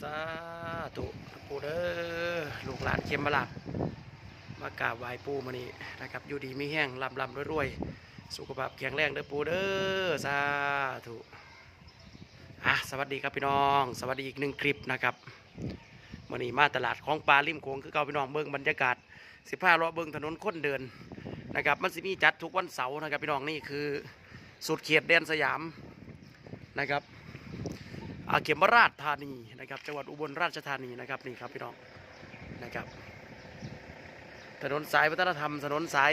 สาธุปูเด้อลูกหลานเข็มมาลับมากราบไหว้ปูมานี่นะครับอยู่ดีไม่แห้งลำลำรวยๆ สุขภาพแข็งแรงเด้อปูเด้อสาธุอะสวัสดีครับพี่น้อง สวัสดีอีกหนึ่งคลิปนะครับมื่อนี้มาตลาดของปลาริมโขงคือเก่าพี่น้องเบิ้งบรรยากาศสิบห้าล้อเบิ้งถนนค้นเดินนะครับมันสิมีจัดทุกวันเสาร์นะครับพี่น้องนี่คือสุดเขตแดนสยามนะครับ อาเขมราชธานีนะครับ จังหวัดอุบลราชธานีนะครับนี่ครับพี่น้องนะครับถนนสายวัฒนธรรมถนนสาย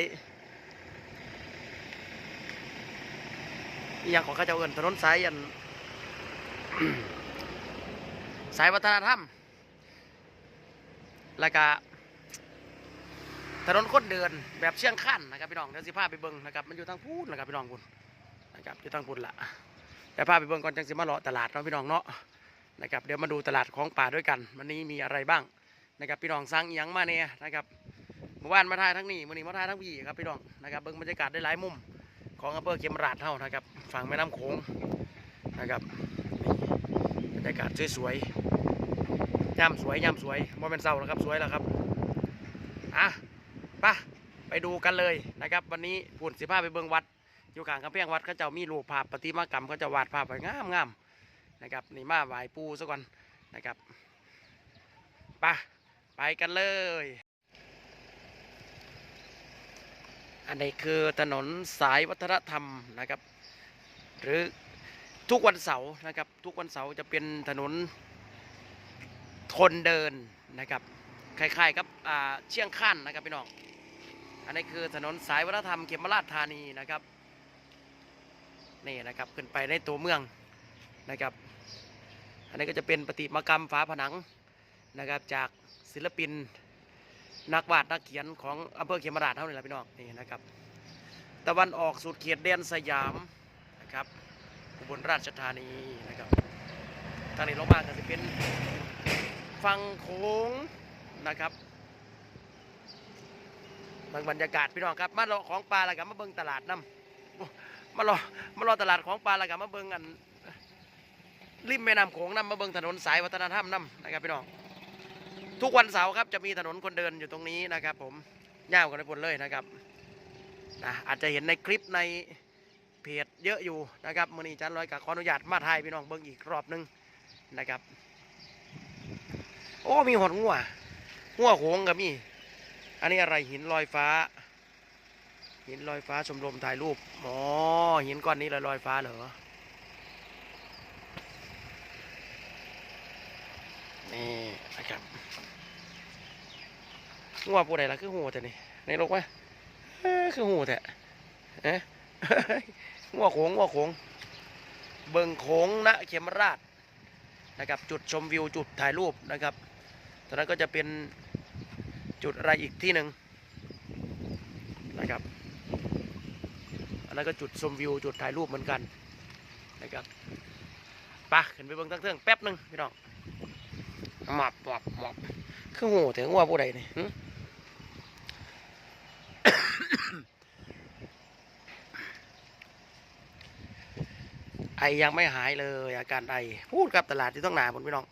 อย่างของข้าเจ้าเอินถนนสายอันสายวัฒนธรรมแล้วก็ถนนคนเดินแบบเชียงขั้นนะครับพี่น้องเดี๋ยวสิพาไปเบิ้งนะครับมันอยู่ทางพูนนะครับพี่น้องคุณนะครับอยู่ทางพูนละ เดี๋ยวพาไปเบิ่งก่อนจังสิมาเลาะตลาดเนาะพี่น้องเนาะนะครับเดี๋ยวมาดูตลาดของป่าด้วยกัน วันนี้มีอะไรบ้างนะครับพี่น้องสั่งอิหยังมาเนี่ยนะครับเมื่อวานมาถ่ายทั้งนี้มื่อนี้มาถ่ายทั้งพี่ครับพี่น้องนะครับเบิ่งบรรยากาศได้หลายมุมของอำเภอเขมราชเท่านะครับฝั่งแม่น้ำโขงนะครับบรรยากาศสวยๆย่ำสวยย่ำสวยว่าเป็นเศร้าแล้วครับสวยแล้วครับอะไปไปดูกันเลยนะครับ วันนี้พุ่นสิพาไปเบิ่งวัด อยู่ข้างกำแพงวัดเขาเจ้ามีรูปภาพประติมากรรมเขาจะวาดภาพไว้งามงามๆนะครับนี่มาไหว้ปูซะก่อนนะครับไปไปกันเลย อันนี้คือถนนสายวัฒนธรรมนะครับ หรือทุกวันเสาร์นะครับ ทุกวันเสาร์จะเป็นถนนคนเดินนะครับคล้ายๆกับอ่าเชียงขั้นนะครับพี่น้อง อันนี้คือถนนสายวัฒนธรรมเขมราชธานีนะครับ นี่นะครับขึ้นไปในตัวเมืองนะครับ อันนี้ก็จะเป็นประติมากรรมฝาผนังนะครับ จากศิลปินนักวาดนักเขียนของอำเภอเขมราชเท่านี้แหละพี่น้องนี่นะครับ ตะวันออกสุดเขตแดนสยามนะครับอุบลราชธานีนะครับทางนี้ลงมาก็จะเป็นฟังโขงนะครับบิ่งบรรยากาศพี่น้องครับมาเลาะของปลาแล้วกันมาเบิ่งตลาดน้ำ มารอมารอตลาดของปลาแล้วกันมาเบิ่งอันริมแม่น้ำโขงน้ำมาเบิ่งถนนสายวัฒนธรรมน้ำนะครับพี่น้องทุกวันเสาร์ครับจะมีถนนคนเดินอยู่ตรงนี้นะครับ ผมย่าวกันไปหมดเลยนะครับนะอาจจะเห็นในคลิปในเพจเยอะอยู่นะครับมือนี้จันร้อยกับขออนุญาตมาถ่ายพี่น้องเบิ่งอีกรอบหนึงนะครับ โอ้มีหอดงัวงัวโขงกับมี อันนี้อะไรหินลอยฟ้า หินลอยฟ้าชมรมถ่ายรูป อ๋อ หินก้อนนี้ลอยลอยฟ้าเหรอ นี่นะครับงัวปูใดล่ะคือหูแต่นี่ในโลกวะคือหูแต่เอ๊ะงัวโขงงัวโขง เบิงโขงนะเขมราชนะครับ จุดชมวิวจุดถ่ายรูปนะครับตอนนั้นก็จะเป็นจุดอะไรอีกที่หนึ่งนะครับ อันนั้นก็จุดชมวิวจุดถ่ายรูปเหมือนกันนะครับไปะขึ้นไปเบิ่งตั้งเทิงแป๊บหนึ่งพี่น้องหมอบหมอบหมอบคือโหถึงว่าผู้ใดนี่หึไอยังไม่หายเลยอาการไอพูดกับตลาดที่ต้องหนาผมพี่น้อง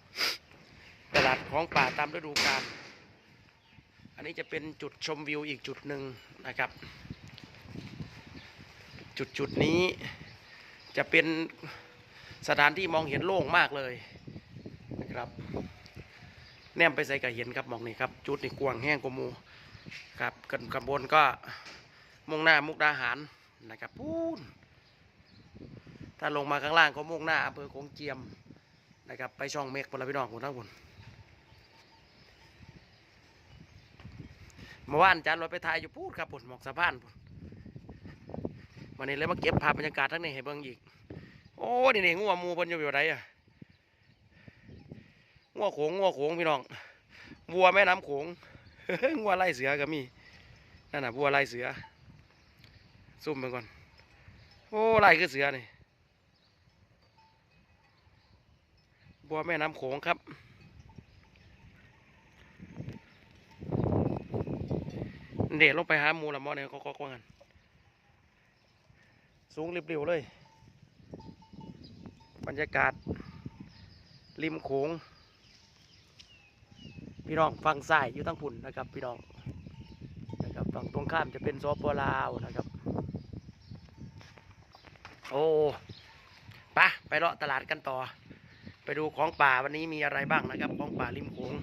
ตลาดของป่าตามฤดูกาลอันนี้จะเป็นจุดชมวิวอีกจุดหนึ่งนะครับ จุดจุดนี้จะเป็นสถานที่มองเห็นโล่งมากเลยนะครับ แนมไปใส่กับเห็นครับมองนี่ครับ จุดนี่กวางแห้งกมูครับกันขบวนก็มุ่งหน้ามุกดาหารนะครับพูนถ้าลงมาข้างล่างก็มุ่งหน้าอำเภอโขงเจียมนะครับไปช่องเมฆพลพี่น้องคนทั้งคนเมื่อวานอาจารย์ลอยไปถ่ายอยู่พูดครับผมหมอกสะพานพุ่น วันนี้เลยมาเก็บภาพบรรยากาศทั้งนี้ให้เบิ่งอีก โอ้นี่นี่งัวมูเพิ่นอยู่อยู่ไหนอะงัวโขงงัวโขงพี่น้องวัวแม่น้ำโขงงัวไล่เสือก็มีนั่นน่ะวัวไล่เสือซุ่มไปก่อน โอ้ไล่คือเสือนี่วัวแม่น้ำโขงครับ เด็ดลงไปหาหมูละมอเนี่ยเขาก็ว่างัน สูงริบๆเลย บรรยากาศ ริมโขง พี่น้องฝั่งซ้ายอยู่ทั้งพุ่นนะครับ พี่น้องนะครับฝั่งตรงข้ามจะเป็นสปลาวนะครับ โอ้ปะไปเลาะตลาดกันต่อ ไปดูของป่าวันนี้มีอะไรบ้างนะครับ ของป่าริมโขง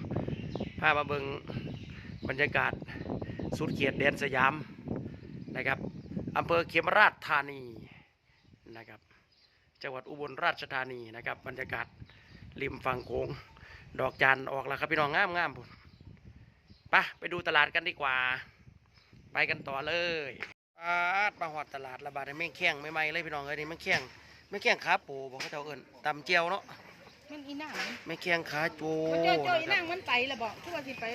พามาเบิงบรรยากาศสุดเขียดแดนสยาม อำเภอเขมราชธานีนะครับ จังหวัดอุบลราชธานีนะครับ บรรยากาศริมฝั่งโขงดอกจันออกแล้วครับพี่น้องงามงามพุ่นไปะไปดูตลาดกันดีกว่า ไปกันต่อเลยปาดมาหอดตลาดระบาดในแม่งแข้งไม่ไหมเลยพี่น้องเอ้ยนี่แม่งแข้งแม่งแข้งขาปูบอกเขาเจ้าเอิญตำเจียวเนาะมันอีนางแม่งแข้งขาปูมันเจ้าเจ้าอีนะคนารังบมันไปละบอกทุกวันสิไป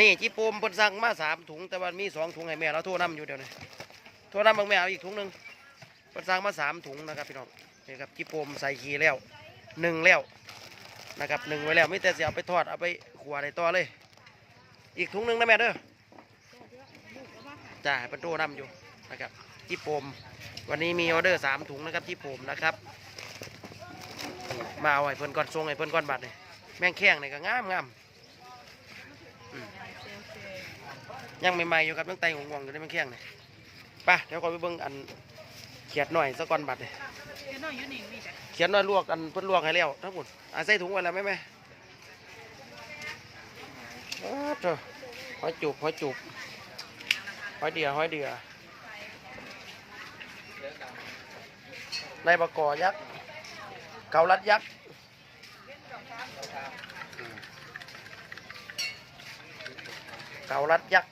นี่จีปูมเพิ่นสั่งมาสามถุงแต่ว่ามีสองถุงให้แม่เราโทรนํอยู่เดี๋ยวนี้ โทรนํบางแม่เอาอีกถุงหนึ่งเพิ่นสั่งมาสามถุงนะครับพี่น้องนี่ครับจีปูมใส่ขี้แล้วหนึ่งแล้วนะครับหนึ่งไว้แล้วไม่แต่เสียเอาไปทอดเอาไปขัวอะไรต่อเลย อีกถุงหนึ่งนะแม่เด้อจ้าเป็นโทรนํอยู่นะครับจีปูมวันนี้มีออเดอร์สามถุงนะครับจีปูมนะครับมาเอาไอ้เพิ่นก่อนทรงไอ้เพิ่นก่อนบัตรนี่แม่งแข้งนี่ก็งามงามยังใหม่ๆอยู่ครับตั้งไตหงวงอยู่ในมันเคียงเลย ไปเดี๋ยวก่อนไปเบิ่งอันเขียดหน่อยสักก่อนบัดเลยเดี๋ยวน้อยอยู่นี่มีแต่เขียดหน่อยลวกอันเพิ่นลวกให้แล้วทั้งหมดอะใส่ถุงไว้แล้วไหมแม่อ้าวเถอะหอยจูบหอยจูบหอยเดือหอยเดือในบะกอยักษ์เกาลัดยักษ์อืมเกาลัดยักษ์ห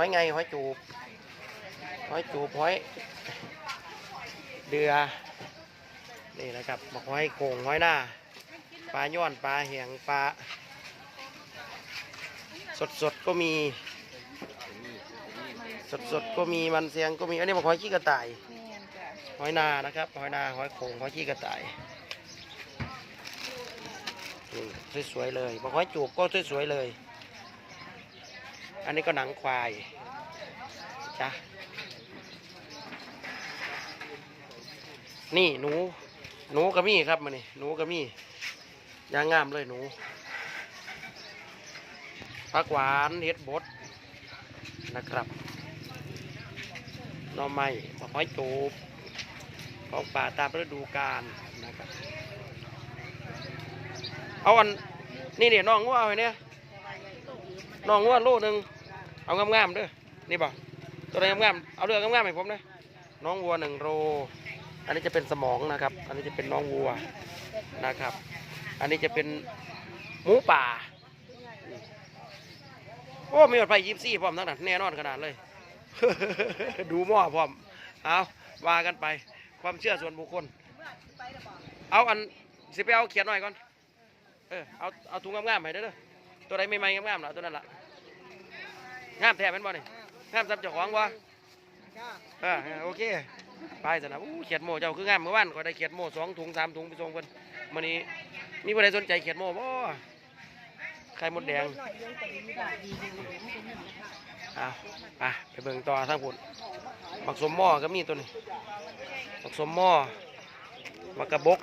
อยไงหอยจูบหอยจูบหอยเดือนี่นะครับบอกหอยโขงหอยหน้าปลาย้อนปลาแหงปลาสดสดก็มีสดสดก็มีมันเสียงก็มีอันนี้บอกหอยขี้กระต่ายแม่นจ้ะหอยนานะครับหอยนาหอยโขงหอยขี้กระต่ายสวยๆเลยบอกหอยจูบก็สวยๆเลย อันนี้ก็หนังควายจ้ะนี่หนู หนูกระมี่ครับมานี่หนูกระมี่ยางงามเลยหนูผักหวานเห็ดบดนะครับหน่อไม้มะหอยจูบของป่าตามฤดูกาลนะครับ เอาอันนี่เนี่ยน้องว่าไว้เนี่ยน้องว่าโลหนึ่ง เอางามๆเด้อนี่บ่ตัวไหนงามๆเอาเรื่องงามๆให้ผมนะน้องวัวหนึ่งโลอันนี้จะเป็นสมองนะครับ อันนี้จะเป็นน้องวัวนะครับ อันนี้จะเป็นหมูป่าโอ้มีหมดไฟยิบซี่พร้อมทั้งนั้นแน่นอนขนาดเลย ดูหม้อพร้อมเอาว่ากันไปความเชื่อส่วนบุคคล เอาอันสิไปเอาเขียนหน่อยก่อนเออเอาเอาถุงงามๆให้เด้อเด้อตัวใดไม่ไม่งามๆล่ะตัวนั้นล่ะ งามแท้แม่นบ่นี่งามซ้ำเจ้าของบ่เออโอเคไปสนะอู้เขียดโมเจ้าคืองามเมื่อวานก็ได้เขียดโมสองถุงสามถุงไปส่งเพิ่นมื้อนี้มีผู้ใดสนใจเขียดโมบ่ไข่มดแดงอ้าวไปไปเบิ่งต่อทางพุ่นบักสมหม้อก็มีตัวนี้บักสมหม้อบักกระบก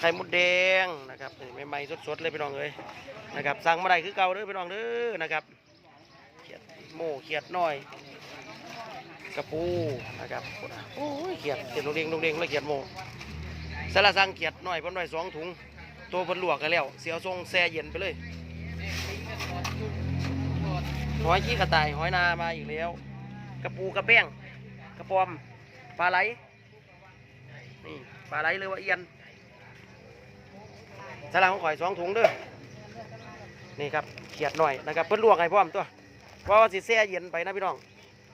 ไข่มดแดงนะครับนี่ใหม่ๆสดๆเลยพี่น้องเอ้ยนะครับสั่งมาได้คือเก่าเด้อพี่น้องเด้อนะครับเขียดโม่เขียดน้อย กระปูนะครับโอ้ยเขียดเขียดลูกเด้งลูกเด้งแล้วเขียดโม่สละสั่งเขียดน้อยเพิ่นน้อยสองถุงตัวเพิ่นลวกกันแล้ว เสียวทรงแช่เย็นไปเลยหอยขี้กระต่ายหอยนามาอีกแล้ว กระปูกระเป้งกระปอมปลาไหลนี่ปลาไหลเลยว่าเอียน สละของข่อยสองถุงเด้อนี่ครับเขียดหน่อยนะครับเพิ่นลวกให้พร้อมตัวเพราะว่าสิแช่เย็นไปนะพี่น้อง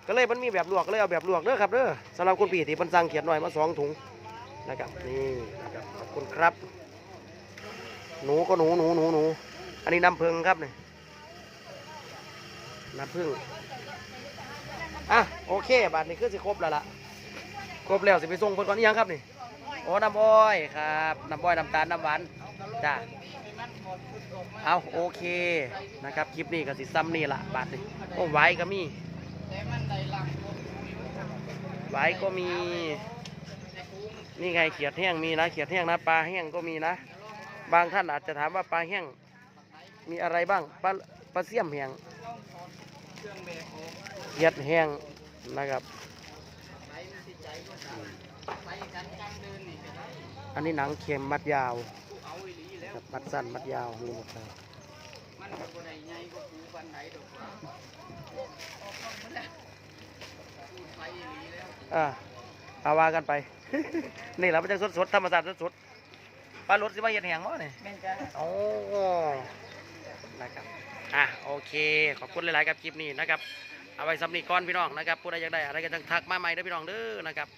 ก็เลยมันมีแบบลวกก็เลยเอาแบบลวกเด้อครับเด้อสำหรับคุณพี่ที่เพิ่นสั่งเขียดหน่อยมาสองถุงนะครับนี่นะครับขอบคุณครับ หนูก็หนูหนูหนูหนูอันนี้น้ำผึ้งครับนี่น้ำผึ้งอะโอเคบาทนี้คือสิครบแล้วล่ะครบแล้วสิไปส่งเพิ่นก่อนยังครับนี่ โอ้น้ำอ้อยครับน้ำอ้อยน้ำตาลน้ำหวานจ้าเอาโอเคนะครับคลิปนี้ก็สิซ้ำนี่ละบาทนี่โอ้ไว้ก็มีไว้ก็มี นี่ไงเขียดแห้งมีนะเขียดแห้งนะปลาแห้งก็มีนะ บางท่านอาจจะถามว่าปลาแห้งมีอะไรบ้างปลาปลาเสี่ยมแห้งเห็ดแห้งนะครับ อันนี้หนังเค็มมัดยาวกับมัดสั้นมัดยาวมีหมดเลยอ่าเอาว่ากันไป นี่เราไม่ใช่สดๆธรรมชาติสดๆปลารสสิว่าเห็ดแห้งมั้งเนี่ยแม่นจ้ะโอ้นะครับอะโอเค ขอบคุณหลายๆกับคลิปนี้นะครับ เอาไว้สำนีก่อนพี่น้องนะครับผู้ใดอยากได้อะไรก็จังทักมาใหม่เด้อพี่น้องเด้อนะครับ